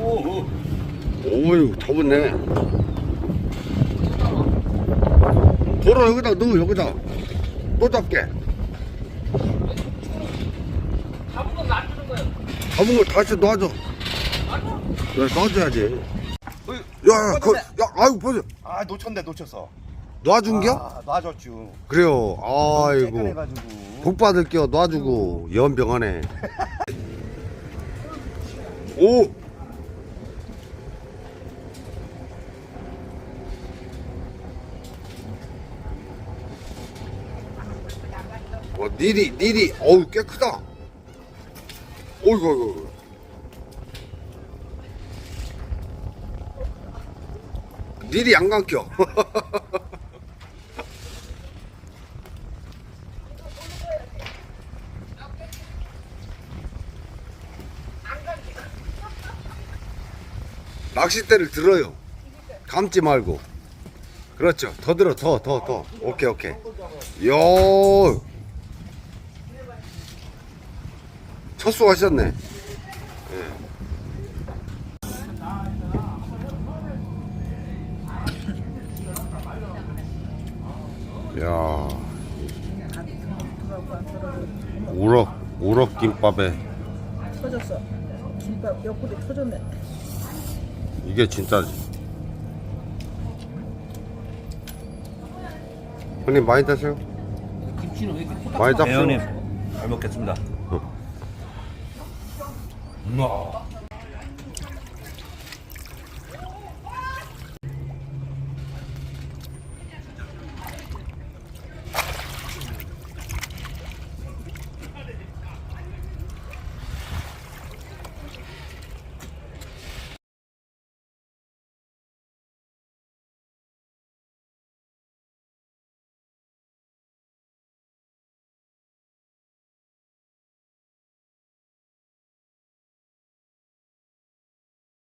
오, 오유 잡았네 돌아 여기다 넣어 여기다 또 잡게 잡은 건 놔주는 거예요. 잡은 걸 다시 놔줘 야, 놔줘야지 야, 그, 야, 아이고, 보자. 아 놓쳤네 놓쳤어. 놔준겨? 아, 놔줬죠. 그래요. 아이고. 쬐끈해가지고. 복 받을게요. 놔주고. 연병하네. 오! 와, 니리, 니리, 어우, 꽤 크다. 어이구, 어이구. 니리 안 감겨. 낚싯대를 들어요. 감지 말고. 그렇죠. 더 들어, 더, 더, 더. 오케이, 오케이. 요. 첫수 하셨네. 예. 야. 우럭, 우럭 김밥에 터졌어. 김밥 옆구리 터졌네. 이게 진짜지. 형님 많이 드세요? 김치는 왜 이렇게 많이 네, 형님. 잡수요? 잘 먹겠습니다. 어. 우와.